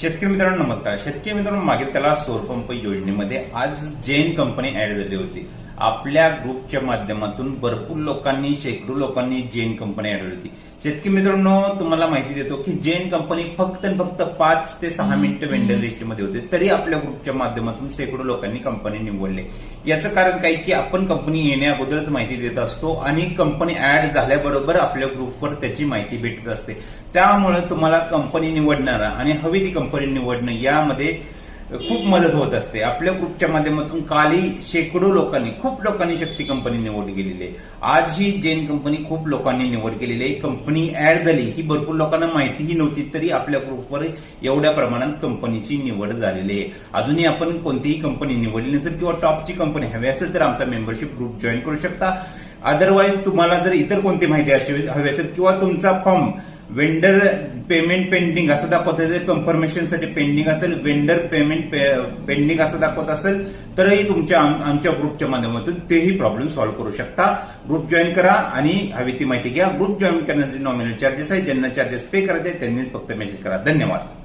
शेतकरी मित्रांनो नमस्कार. शेतकरी मित्रांनो मागे त्याला सौरपंप योजनेमध्ये आज जैन कंपनी ऍड झाली होती. आपल्या ग्रुपच्या माध्यमातून भरपूर लोकांनी शेकडो लोकांनी जैन कंपनी ऍड होती. शेतकरी मित्रांनो तुम्हाला माहिती देतो की जैन कंपनी फक्त आणि फक्त पाच ते सहा मिनिटं वेंडर लिस्टमध्ये होते. तरी आपल्या ग्रुपच्या माध्यमातून शेकडो लोकांनी कंपनी निवडले. याचं कारण काय की आपण कंपनी येण्या अगोदरच माहिती देत असतो आणि कंपनी ऍड झाल्याबरोबर आपल्या ग्रुपवर त्याची माहिती भेटत असते. त्यामुळे तुम्हाला कंपनी निवडणारा आणि हवी ती कंपनी निवडणं यामध्ये खूप मदत होत असते. आपल्या ग्रुपच्या माध्यमातून कालही शेकडो लोकांनी खूप लोकांनी शक्ती कंपनी निवड केलेली आहे. आज ही जैन कंपनी खूप लोकांनी निवड केलेली आहे. कंपनी ऍड झाली ही भरपूर लोकांना माहितीही नव्हती तरी आपल्या ग्रुपवर एवढ्या प्रमाणात कंपनीची निवड झालेली आहे. अजूनही आपण कोणतीही कंपनी निवडली नसेल किंवा टॉपची कंपनी हवी असेल तर आमचा मेंबरशिप ग्रुप जॉईन करू शकता. अदरवाईज तुम्हाला जर इतर कोणती माहिती अशी हवी असेल किंवा तुमचा फॉर्म वेंडर पेमेंट पेंडिंग असं दाखवत असेल कन्फर्मेशनसाठी पेंडिंग असेल वेंडर पेमेंट पेंडिंग असं दाखवत असेल तरही तुमच्या आम- आमच्या ग्रुपच्या माध्यमातून तेही प्रॉब्लेम सॉल्व्ह करू शकता. ग्रुप जॉईन करा आणि हवी ती माहिती घ्या. ग्रुप जॉईन करण्याचे नॉमिनल चार्जेस आहे. ज्यांना चार्जेस पे करायचे त्यांनीच फक्त मेसेज करा. धन्यवाद.